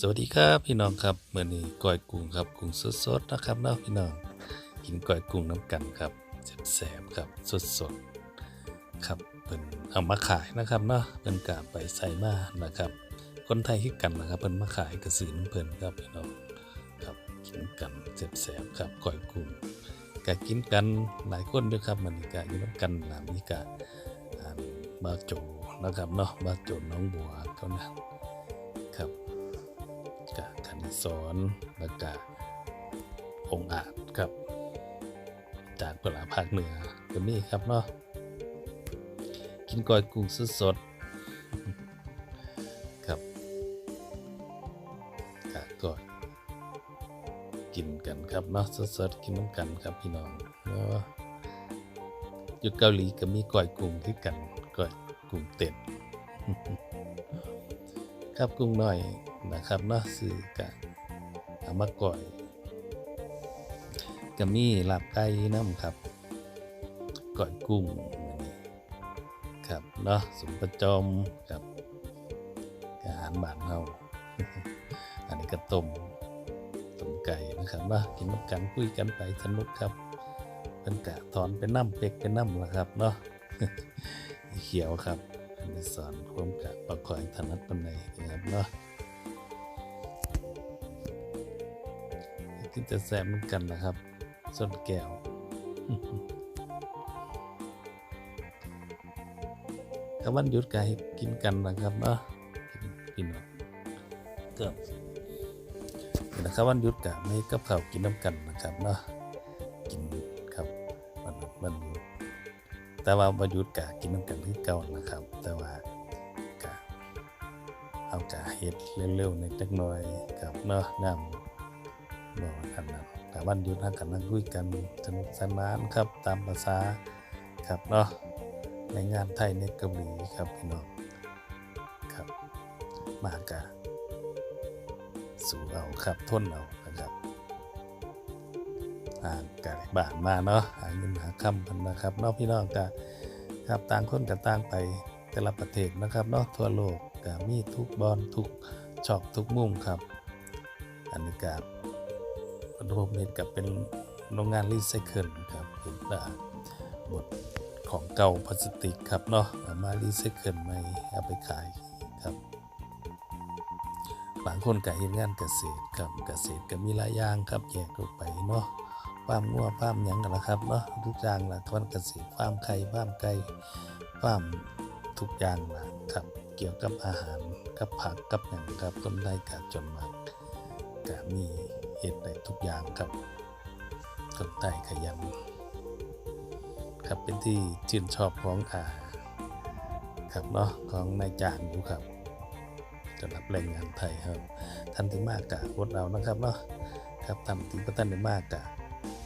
สวัสดีครับพี่น้องครับเมื่อนี้ก้อยกุ้งครับกุ้งสดๆนะครับเนาะพี่น้องกินก้อยกุ้งน้ำกันครับแซ่บๆครับสดๆครับเพิ่นเอามาขายนะครับเนาะเพิ่นกะไปใส่มานะครับ คนไทยคือกันนะครับเพิ่นมาขายกระสือน้ำเพิ่นครับพี่น้องครับกินกันแซ่บๆครับก้อยกุ้งกะกินกันหลายคนด้วยครับมันนี้กะอยู่น้ำกันหลามีกะอ่าบาโจนะครับเนาะบาโจน้องบัวเขานะครับ สอนแล้วก็องอาจครับ จากปลาภาคเหนือก็มีครับเนาะกินก้อยกุ้งสดๆครับกะก้อยกินกันครับเนาะสดๆกินน้ำกันครับพี่น้องเนาะอยู่เกาหลีก็มีก้อยกุ้งที่กันก้อยกุ้งเต็ดครับกุ้งหน้อย นะครับเนาะซื้อกะเอามาก่อยก็มีลาบไก่น้ำครับก่อยกุ้งนี่ครับเนาะสมประจอมกับอาหารบ้านเฮาอันนี้ก็ต้มต้มไก่นะครับเนาะกินน้ำกันคุยกันไปสนุกครับเป็นกะถอนเป็นน้ำเป็กเป็นน้ำละครับเนาะเขียวครับอันนี้สอนความกะประคอยถนัดปันในนะครับเนาะ ที่จะแซมเหมือนกันนะครับส้นแก้วถ้าวันหยุดก็ให้กินกันนะครับเนาะกินกินเนาะก็นะครับวันหยุดก็ไม่ให้กับข้าวกินน้ำกันนะครับเนาะกินครับวันวันหยุดแต่ว่าประยุทธ์กะกินน้ำกันคือเก่านะครับ แต่ว่ากะเอากะเฮ็ดเร็วๆในจักหน่อยกับเนาะน้ำ บ่ทันนั้นแต่วันหยุดหากันนั่งคุยกันสนุกสนานครับตามภาษาครับเนาะในงานไทยในกาหลีครับพี่น้องครับมากะสู้เอาครับทนเอานะครับห่างกันบ้านมาเนาะหาเงินหาคำกันนะครับเนาะพี่น้องกะครับต่างคนกับต่างไปแต่ละประเทศนะครับเนาะทั่วโลกกะมีทุกบอลทุกช็อกทุกมุมครับ อันนี้กับ รวมเห็ดกับเป็นโรงงานรีไซเคิลครับเป็นอ่าบทของเก่าพลาสติกครับเนาะเอามารีไซเคิลใหม่เอาไปขายครับบางคนก็เฮ็ดงานเกษตรครับเกษตรก็มีหลายอย่างครับแยกออกไปเนาะฟาร์มงัวฟาร์มหยังกันนะครับเนาะทุกอย่างละทวนเกษตรฟาร์มไข่ฟาร์มไก่ฟาร์มทุกอย่างละครับเกี่ยวกับอาหารกับผักกับหยังครับต้นไม้กาจนมากก็มี เห็ดได้ทุกอย่างครับคนใต้ขยันครับเป็นที่ชื่นชอบของอาครับเนาะของนายจ้างอยู่ครับสำหรับแรงงานไทยครับท่านที่มากกะวดเรานะครับเนาะครับทำที่พระท่านได้มากกะ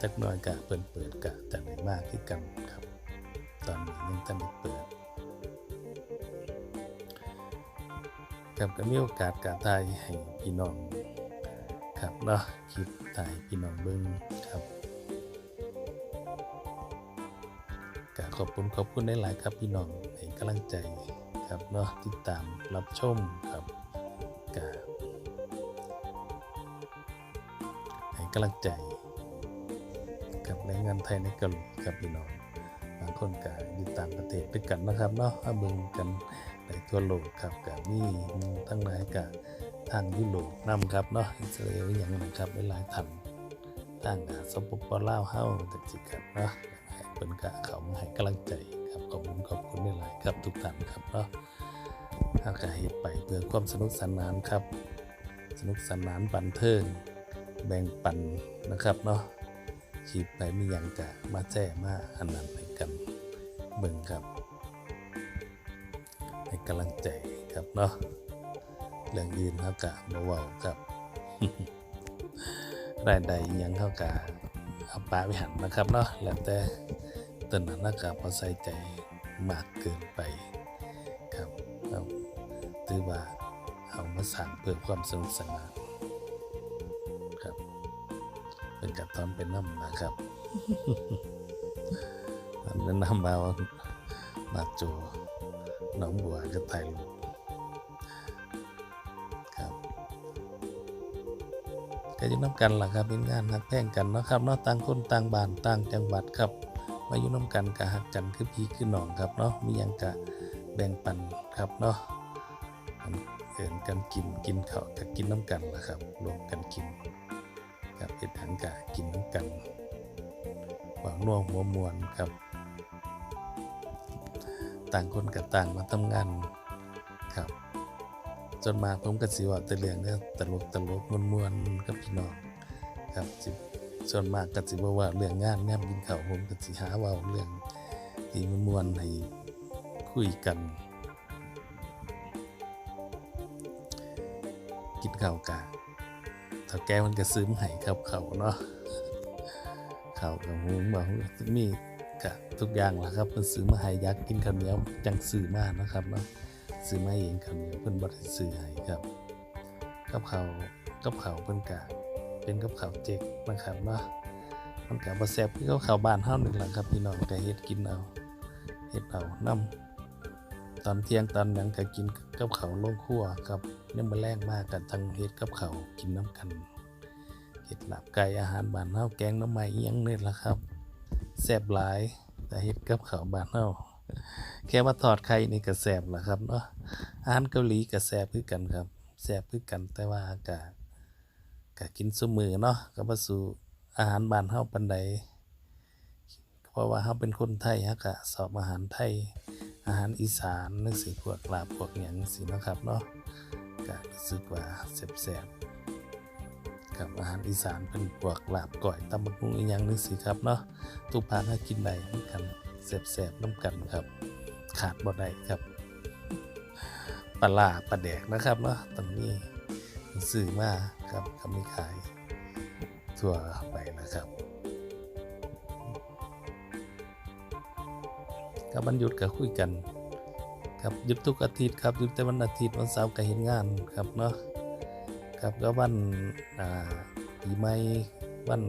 จักน่อยกะเปิดเปิดกะจะได้มากที่กันครับ ตอนนี้ยังท่านได้เปิดครับก็มีโอกาสกะทยให้พี่น้อง ครับเนาะคลิปถ่ายพี่น้องเบิ้งครับกะขอบคุณขอบคุณได้หลายครับพี่น้องให้กำลังใจครับเนาะติดตามรับชมครับกะให้กำลังใจกับแรงงานไทยในกาหลีครับพี่น้องบางคนก็อยู่ต่างประเทศด้วยกันนะครับเนาะมาเบิ่งกันในทั่วโลกครับก็มีทั้งหลายกับ ทางยุโรปนํครับเนาะอิสราเอลอย่างนะครับหลายๆท่านต่างกับสปปลาวเฮาจังซี่ครับเนาะให้เพิ่นก็เขามาให้กำลังใจครับขอบคุณขอบคุณหลายๆครับทุกท่านครับเนาะเฮาก็เฮ็ดไปเพื่อความสนุกสนานครับ สนุกสนานบันเทิงแบ่งปันนะครับเนาะคลิปไปมีอย่างจะมาแจ้มาอันนั้นให้กันเบิ่งครับให้กำลังใจครับเนาะ เรื่องยืนเขากะบ่เว้าครับรายได้ยังเขากะเอาปลาไปหันนะครับเนาะแล้วแต่ต้นนั้นนะครับพอใส่ใจมากเกินไปครับเอาถือว่าเอามาสั่งเพื่อความสนุกสนานครับเป็นกัดตอนเป็นน้ำนะครับมันเป็นน้ำมาว่ามาจหน้องบัวก็ไทยลู ก็อยู่น้ำกันล่ะครับเป็นงานฮักแพงกันเนาะครับเนาะต่างคนต่างบ้านต่างจังหวัดครับ มาอยู่น้ำกันกะฮักกันคือพี่คือน้องครับเนาะมียังกะแบ่งปันครับเนาะอันเอินกันกินกินข้าวกะกินน้ำกันล่ะครับรวมกันกินครับเฮ็ดหังกะกินน้ำกันหวังนัวหัวมวนครับ ต่างคนกับต่างมาทำงานครับ จนมาผมก็สิว่าแต่เรื่องเนี่ยตลกตลกมวนมวนกับพี่น้องครับสิส่วนมากก็สิบ่ว่าเรื่องงานแนมกินข้าวผมก็สิหาว้าเรื่องที่มวนๆให้คุยกัน กินข้าวกะถ้าแกมันก็ซื้อมห้ครับเขาเนาะเขากับหุงบ่หุงมีกะทุกอย่างแหละครับเพิ่นซื้อมาให้ยากกินข้าวเหนียวจังซื้อมากนะครับเนาะ ซื้อมาเองครับเนี่ยเพิ่นบ่ได้ซื้อให้ครับกับเขากับเขาเพิ่นกะเป็นกับเขาเจ๊กนะครับเนาะมันกะบ่แซ่บคือกับเขาบ้านเฮานี่ล่ะครับพี่น้องก็เฮ็ดกินเอาเฮ็ดเอานํตอนเที่ยงตอนหยังก็กินกับเขาลงครัวครับยังมื้อแรงมากก็ทั้งเฮ็ดกับเขากินนํกันเฮ็ดลาบไก่อาหารบ้านเฮาแกงน่อไม้อิหยังนี่ล่ะครับแซ่บหลายแต่เฮ็ดกับเขาบ้านเฮา แค่ว่าทอดไข่นี่ก็แซ่บแหละครับเนาะอาหารเกาหลีก็แซ่บคือกันครับแซ่บคือกันแต่ว่าก็ก็กินซุมื้อเนาะก็บ่สู่อาหารบ้านเฮาปานใดเพราะว่าเฮาเป็นคนไทยเฮาก็ชอบอาหารไทย อาหารอีสานจังซี่พวกลาบพวกหยังจังซี่เนะครับเนาะก็รู้สึกว่าแซ่บๆครับอาหารอีสานเป็นพวกลาบก้อยตำบักหุ่งอีหยังจังซี่ครับเนาะทุกภาคก็กินได้เหมือนกัน แซ่บๆนํกันครับ ขาดบ่ได้ครับปลาปลาแดกนะครับเนาะตรงนี้ซื้อมาครับก็มีขายทั่วไปนะครับกับวันหยุดก็คุยกัน ครับหยุดทุกอาทิตย์ครับหยุดแต่วันอาทิตย์วันเสาร์ก็เห็นงานครับเนาะครับก็วันอ่าปีใหม่วัน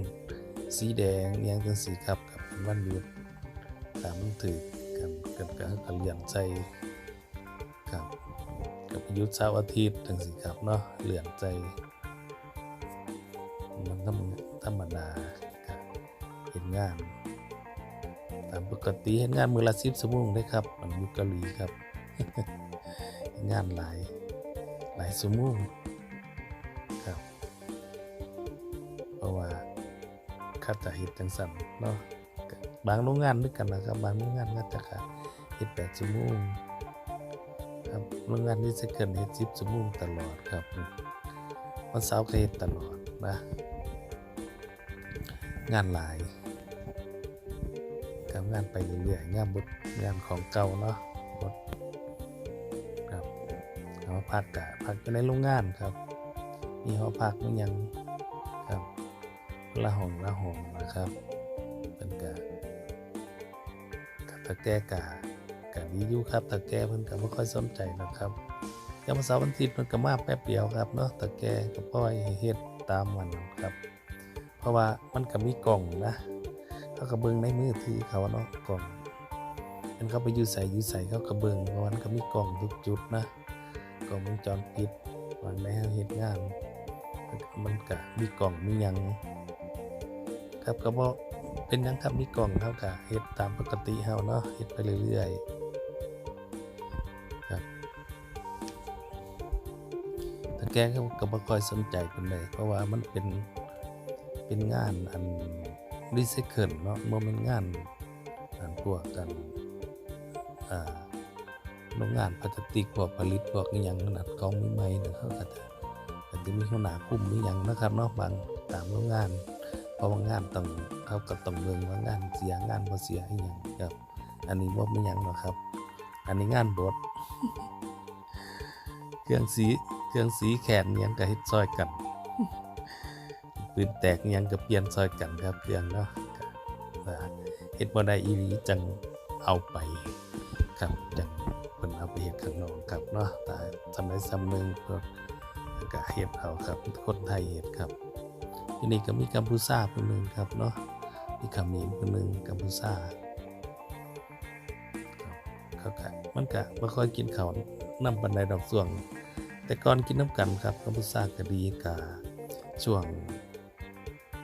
สีแดงยังจังสีครับกับเป็นวันหยุด ตามันถือกันกันกันกันเลี้ยงใจครับกับยุทธ์เสาร์อาทิตย์จังสิครับเนาะเลี้ยงใจมันธรรมธรรมดาเห็นงานตามปกติเห็นงานมือละสิบชั่วโมงได้ครับมันอยู่เกาหลีครับ งานหลายหลายชั่วโมงครับ เพราะว่าคัดจะเฮ็ดจังสันเนาะ บางโรงงานด้วยกันนะครับ บางโรงงานก็จะค่ะเฮ็ดแปดชั่วโมงครับโรงงานนี้จะเกินเฮ็ดสิบชั่วโมงตลอดครับวันเสาร์ก็เฮ็ดตลอดนะงานหลายกับงานไปเรื่อยๆงานบดงานของเก่าเนาะบดครับเอพักกะพักอยู่ในโรงงานครับ มีหอพักมีหยังครับละห้องละห้องนะครับ กับตะแก้กะกะดีอยู่ครับตะแก้เพิ่นก็บ่ค่อยสนใจหรอกครับยามเสาร์วันอาทิตย์เพิ่นก็มาแป๊บเดียวครับเนาะตะแก้ก็ปล่อยให้เฮ็ดตามมันครับ เพราะว่ามันก็มีกล่องนะเขาก็เบิ่งในมือถือเขาเนาะกล่องเพิ่นเขาไปอยู่ใส่อยู่ใส่เขาก็เบิ่งเพราะว่ามันก็มีกล่องทุกจุดนะกล่องวงจรปิดวันไหนเฮาเฮ็ดงานมันก็มีกล่องมีหยังครับก็บ่ เป็นหยังครับมีกล่องเฮาก็เฮ็ดตามปกติเฮาเนาะเฮ็ดไปเรื่อยๆครับแต่แกก็ก็บ่ค่อยสนใจปานใดเพราะว่ามันเป็นเป็นงานอันรีไซเคิลเนาะบ่แม่นงานอันพวกกันอ่าโรงงานพลาสติกพวกผลิตพวกอีหยังขนนะของใหม่ๆนั่นเขาก็จะก็จะมีหัวหน้าคุมมีหยังนะครับเนาะบางตามโรงงาน ราะว่างานต้องเขาก็ต้องเบิ่งว่างานเสียงานบ่เสียอีหยังครับ อันนี้บ่มีหยังหรอกครับ อันนี้งานบดเครื่องสีเครื่องสีแขนยังก็เฮ็ดซอยกันปืนแตกยังก็เปลี่ยนซอยกันครับเครื่องเนาะเฮ็ดบ่ได้อีหลีจังเอาไปครับจังเพิ่นเอาไปเฮ็ดข้างนอกครับเนาะแต่สำใดสำนึงเพิ่นก็เฮ็ดเอาครับคนไทยเฮ็ดครับ ที่นี่ก็มีกัมพูชาคนหนึ่งครับเนาะมีขมรคนหนึ่งกัมพูชาครับเขาก็มันก็บ่ค่อยกินข้าวนำปันใดดอกส่วง แต่ก่อนกินน้ำกันครับกัมพูชาก็ดีกาช่วง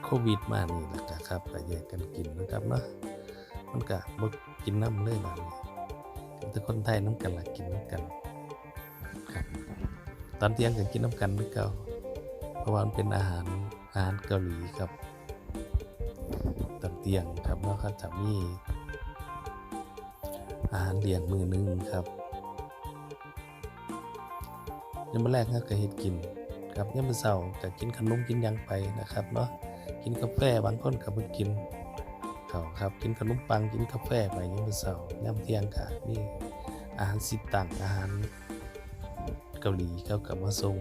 โควิดมานี่แหละครับก็แยกกันกินนะครับเนาะมันก็บ่กินน้ำเลยบานี้แต่คนไทยน้ำกันละกินน้ำกันครับตอนเที่ยงก็กินน้ำกันคือเก่าเพราะว่ามันเป็นอาหาร อาหารเกาหลีครับตอนเที่ยงครับเนาะเขาจะมีอาหารเลี้ยงมือหนึงครับยังมาแรกก็เฮ็ดกินครับยามมื้อเช้าก็กินขนมกินยังไปนะครับเนาะกินกาแฟบางคนก็บ่กินเขาครับกินขนมปังกินกาแฟไปยามมื้อเช้ายามเที่ยงก็มีอาหารสิตังอาหารเกาหลีเขาก็มาส่ง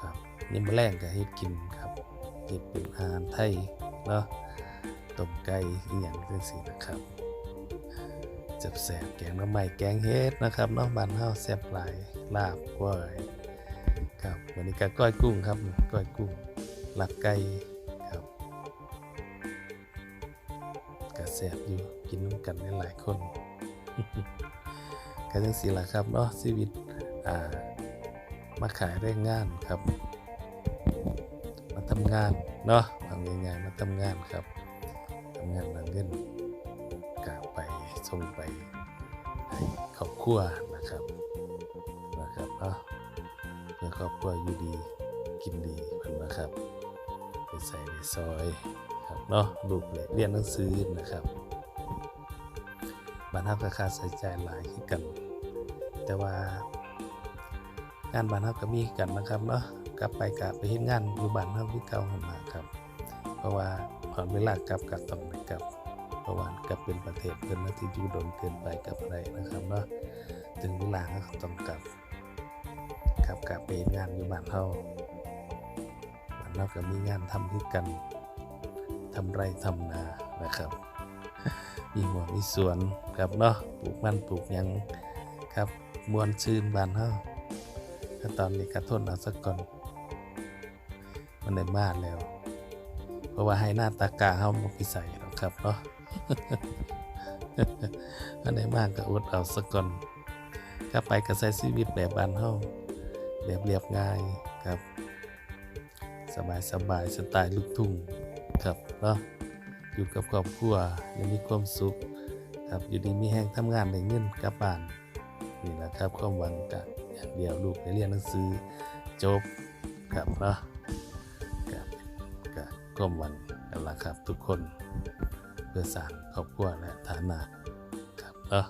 ครับยามมื้อแลงก็เฮ็ดกินค เฮ็ดเป็นอาหารไทยเนาะต้มไก่อหยังจังซี่นะครับจับแซบแกงหน่อไม้แกงเฮ็ดนะครับเนาะบ้านเฮาแซ่บหลายลาบก้อยครับวันนี้ก็ก้อยกุ้งครับก้อยกุ้งหลักไก่ครับก็แซ่บอยู่กินกันได้หลายคนก็จังสิล่ะครับเนาะชีวิตอ่ามาขายแรงงานครับ ทำงานเนาะทำง่ายๆมาทำงานครับทำงานหาเงินกไปส่งไปให้ครอบครัวนะครับนะครับเนาะเพื่อครอบครัวอยู่ดีกินดีเพิ่นนะครับไปใส่ในซอยครับเนาะลูกเลยเรียนหนังสือนะครับบ้านเฮาก็ค่าใช้จ่ายหลายคือกัน แต่ว่างานบ้านเฮาก็มีกันนะครับเนาะ กลับไปกะไปเฮ็ดงานอยู่บ้านเฮาคือเก่าหั่นล่ะครับ เพราะว่าพอเวลากลับก็ต้องไปกลับเพราะว่ากลับเป็นประเทศเพิ่นนะที่อยู่โดนเกินไปกลับอะไรนะครับเนาะถึงเวลาก็ต้องกลับครับกับเป็นงานอยู่บ้านเฮาบ้านเราก็มีงานทำคือกันทำไรทำนานะครับมีหัวมีสวนครับเนาะปลูกมันปลูกหยังครับมวนชื่นบ้านเฮาถ้าตอนนี้กระทนเอาสักก่อน มันได้มาแล้ว เพราะว่าให้หน้าตากาเฮาบ่พิสัยหรอกครับเนาะอันไหนมากก็อดเอาสักก่อนกลับไปก็ใช้ชีวิตแบบบ้านเฮาแบบเรียบง่ายครับ สบายสบายสไตล์ลูกทุ่งครับเนาะอยู่กับครอบครัวยังมีความสุขครับอยู่ดีมีแห้งทำงานได้เงินกลับบ้านนี่แหละครับความหวังกับอย่างเดียวลูกไปเรียนหนังสือจบครับเนาะ ความหวังนั่นละครับ ทุกคนเพื่อสร้างครอบครัวและฐานะครับเนาะ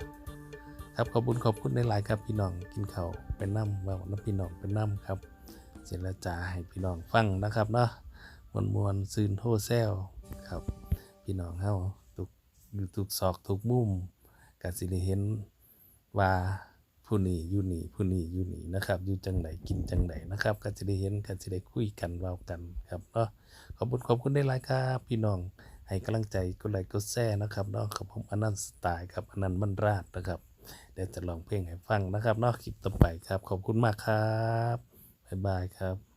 ครับขอบคุณขอบคุณในหลายครับพี่น้องกินเข้าเป็นน้ำว่าน้ำพี่น้องเป็นน้ำครับเจรจาให้พี่น้องฟังนะครับเนาะมวลมวลซืนโฮแซลครับ พี่น้องเฮาทุกอยู่ทุกซอกทุกมุมก็สิได้เห็นว่า ผู้นี้อยู่นี่ผู้นี้อยู่นี่นะครับอยู่จังไดกินจังไดนะครับก็จะได้เห็นก็จะได้คุยกันเว้ากันครับเนาะขอบคุณขอบคุณได้หลายครับพี่น้องให้กำลังใจกดไลค์กดแชร์นะครับเนาะขอบผมอนันต์สไตล์ครับอนันต์บรรราชนะครับเดี๋ยวจะลองเพลงให้ฟังนะครับเนอกคลิปต่อไปครับ ขอบคุณมากครับบ๊ายบายครับ